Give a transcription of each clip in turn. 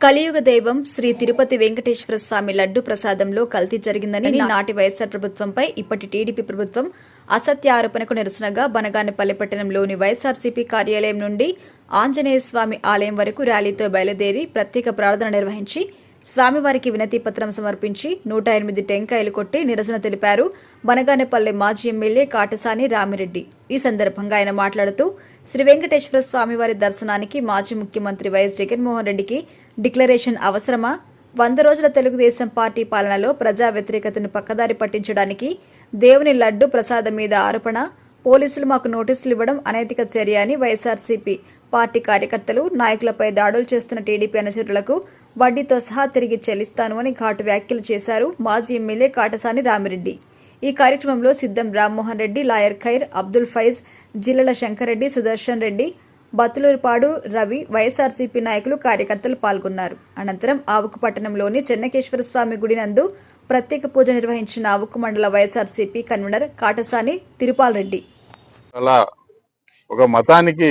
కలియుగ దైవం శ్రీ తిరుపతి వెంకటేశ్వర స్వామి లడ్డు ప్రసాదంలో కల్తీ జరిగిందని నాటి వైఎస్సార్ ప్రభుత్వంపై ఇప్పటి టీడీపీ ప్రభుత్వం అసత్య ఆరోపణకు నిరసనగా బనగానపల్లి పట్టణంలోని వైఎస్సార్సీపీ కార్యాలయం నుండి ఆంజనేయ స్వామి ఆలయం వరకు ర్యాలీతో బయలుదేరి ప్రత్యేక ప్రార్థన నిర్వహించి స్వామివారికి వినతి పత్రం సమర్పించి నూట ఎనిమిది టెంకాయలు కొట్టి నిరసన తెలిపారు బనగానపల్లి మాజీ ఎమ్మెల్యే కాటసాని రామిరెడ్డి. ఈ సందర్భంగా ఆయన మాట్లాడుతూ శ్రీ వెంకటేశ్వర స్వామివారి దర్శనానికి మాజీ ముఖ్యమంత్రి వైఎస్ జగన్మోహన్ రెడ్డికి డిక్లరేషన్ అవసరమా? వంద రోజుల తెలుగుదేశం పార్టీ పాలనలో ప్రజా వ్యతిరేకతను పక్కదారి పట్టించడానికి దేవుని లడ్డు ప్రసాదం మీద ఆరోపణ పోలీసులు మాకు నోటీసులు ఇవ్వడం అనైతిక చర్య అని వైఎస్ఆర్సీపీ పార్టీ కార్యకర్తలు నాయకులపై దాడులు చేస్తున్న టీడీపీ అనుచరులకు వడ్డీతో సహా తిరిగి చెల్లిస్తాను అని ఘాటు వ్యాఖ్యలు చేశారు మాజీ ఎమ్మెల్యే కాటసాని రామిరెడ్డి. ఈ కార్యక్రమంలో సిద్దం రామ్మోహన్ రెడ్డి లాయర్ ఖైర్ అబ్దుల్ ఫైజ్ జిల్లల శంకర్రెడ్డి సుదర్శన్ రెడ్డి బతులూరుపాడు రవి వైఎస్ఆర్సీపీ నాయకులు కార్యకర్తలు పాల్గొన్నారు. అనంతరం ఆవుకు పట్టణంలోని చెన్నకేశ్వర స్వామి గుడి నందు ప్రత్యేక పూజ నిర్వహించిన ఆవుకు మండల వైఎస్ఆర్సీపీ కన్వీనర్ కాటసాని తిరుపాల్ రెడ్డి అలా ఒక మతానికి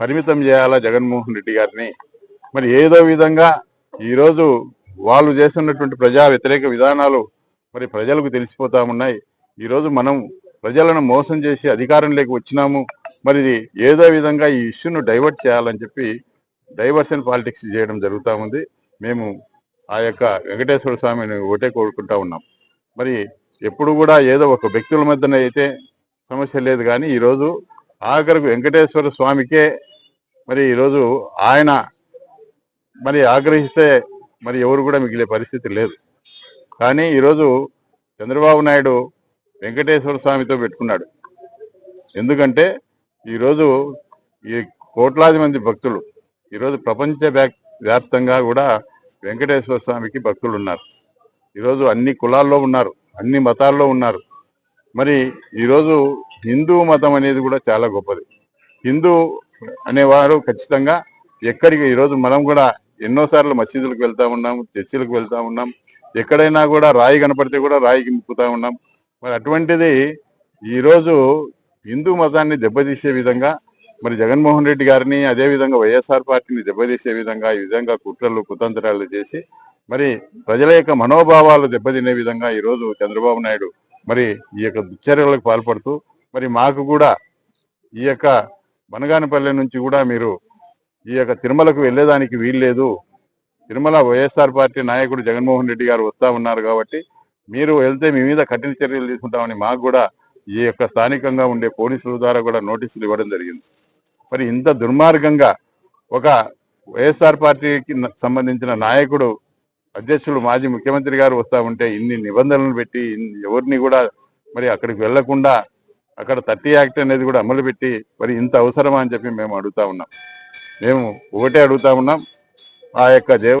పరిమితం చేయాలా జగన్మోహన్ రెడ్డి గారిని? మరి ఏదో విధంగా ఈరోజు వాళ్ళు చేస్తున్నటువంటి ప్రజా వ్యతిరేక విధానాలు మరి ప్రజలకు తెలిసిపోతా ఉన్నాయి. ఈరోజు మనం ప్రజలను మోసం చేసి అధికారంలోకి వచ్చినాము. మరి ఇది ఏదో విధంగా ఈ ఇష్యూను డైవర్ట్ చేయాలని చెప్పి డైవర్షన్ పాలిటిక్స్ చేయడం జరుగుతూ ఉంది. మేము ఆ యొక్క వెంకటేశ్వర స్వామిని ఒకటే కోరుకుంటా ఉన్నాం. మరి ఎప్పుడు కూడా ఏదో ఒక వ్యక్తుల మధ్యన అయితే సమస్య లేదు కానీ ఈరోజు ఆఖరికి వెంకటేశ్వర స్వామికే మరి ఈరోజు ఆయన మరి ఆగ్రహిస్తే మరి ఎవరు కూడా మిగిలే పరిస్థితి లేదు. కానీ ఈరోజు చంద్రబాబు నాయుడు వెంకటేశ్వర స్వామితో పెట్టుకున్నాడు. ఎందుకంటే ఈరోజు ఈ కోట్లాది మంది భక్తులు ఈరోజు ప్రపంచ వ్యాప్- వ్యాప్తంగా కూడా వెంకటేశ్వర స్వామికి భక్తులు ఉన్నారు. ఈరోజు అన్ని కులాల్లో ఉన్నారు అన్ని మతాల్లో ఉన్నారు. మరి ఈరోజు హిందూ మతం అనేది కూడా చాలా గొప్పది. హిందూ అనేవారు ఖచ్చితంగా ఎక్కడికి ఈరోజు మనం కూడా ఎన్నోసార్లు మసీదులకు వెళ్తా ఉన్నాం చర్చిలకు వెళ్తా ఉన్నాం. ఎక్కడైనా కూడా రాయి కనపడితే కూడా రాయికి ముక్కుతా ఉన్నాం. మరి అటువంటిది ఈరోజు హిందూ మతాన్ని దెబ్బతీసే విధంగా మరి జగన్మోహన్ రెడ్డి గారిని అదే విధంగా వైఎస్ఆర్ పార్టీని దెబ్బతీసే విధంగా ఈ విధంగా కుట్రలు కుతంత్రాలు చేసి మరి ప్రజల యొక్క మనోభావాలు దెబ్బతినే విధంగా ఈరోజు చంద్రబాబు నాయుడు మరి ఈ యొక్క దుశ్చర్యలకు పాల్పడుతూ మరి మాకు కూడా ఈ యొక్క బనగానపల్లె నుంచి కూడా మీరు ఈ యొక్క తిరుమలకు వెళ్ళేదానికి వీల్లేదు. తిరుమల వైఎస్ఆర్ పార్టీ నాయకుడు జగన్మోహన్ రెడ్డి గారు వస్తా ఉన్నారు కాబట్టి మీరు వెళ్తే మీ మీద కఠిన చర్యలు తీసుకుంటామని మాకు కూడా ఈ యొక్క స్థానికంగా ఉండే పోలీసుల ద్వారా కూడా నోటీసులు ఇవ్వడం జరిగింది. మరి ఇంత దుర్మార్గంగా ఒక వైఎస్ఆర్ పార్టీకి సంబంధించిన నాయకుడు అధ్యక్షులు మాజీ ముఖ్యమంత్రి గారు వస్తా ఉంటే ఇన్ని నిబంధనలు పెట్టి ఇన్ని- ఎవరిని కూడా మరి అక్కడికి వెళ్ళకుండా అక్కడ థర్టీ యాక్ట్ అనేది కూడా అమలు పెట్టి మరి ఇంత అవసరమా అని చెప్పి మేము అడుగుతా ఉన్నాం. మేము ఒకటే అడుగుతా ఉన్నాం. ఆ యొక్క దేవ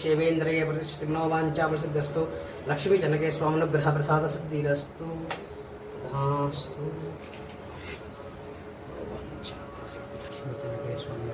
శివేంద్రయ జీవసరతో వాంఛా ప్రసిద్ధస్తు లక్ష్మీ జనకే స్వామనుగ్రహ ప్రసాద సిద్ధిరస్తు. तथास्तु स्वामी